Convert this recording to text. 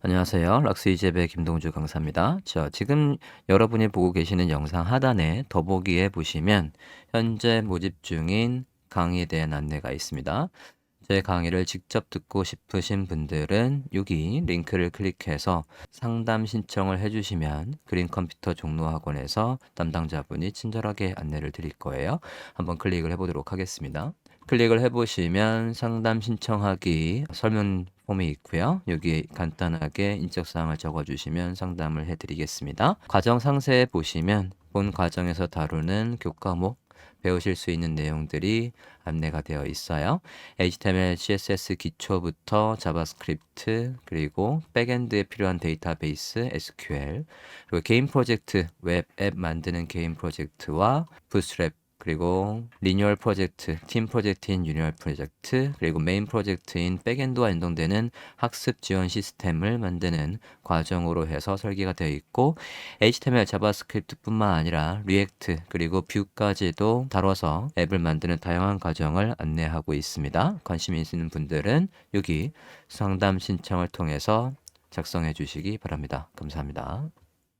안녕하세요. 락스 이재배 김동주 강사입니다. 자, 지금 여러분이 보고 계시는 영상 하단에 더보기에 보시면 현재 모집 중인 강의에 대한 안내가 있습니다. 제 강의를 직접 듣고 싶으신 분들은 여기 링크를 클릭해서 상담 신청을 해주시면 그린 컴퓨터 종로학원에서 담당자분이 친절하게 안내를 드릴 거예요. 한번 클릭을 해보도록 하겠습니다. 클릭을 해보시면 상담 신청하기 설문 폼이 있고요. 여기 간단하게 인적사항을 적어주시면 상담을 해드리겠습니다. 과정 상세에 보시면 본 과정에서 다루는 교과목 배우실 수 있는 내용들이 안내가 되어 있어요. HTML, CSS 기초부터 자바스크립트 그리고 백엔드에 필요한 데이터베이스, SQL 그리고 개인 프로젝트, 웹 앱 만드는 개인 프로젝트와 부스트랩 그리고 리뉴얼 프로젝트, 팀 프로젝트인 리뉴얼 프로젝트, 그리고 메인 프로젝트인 백엔드와 연동되는 학습 지원 시스템을 만드는 과정으로 해서 설계가 되어 있고 HTML, 자바스크립트뿐만 아니라 리액트 그리고 뷰까지도 다뤄서 앱을 만드는 다양한 과정을 안내하고 있습니다. 관심 있는 분들은 여기 상담 신청을 통해서 작성해 주시기 바랍니다. 감사합니다.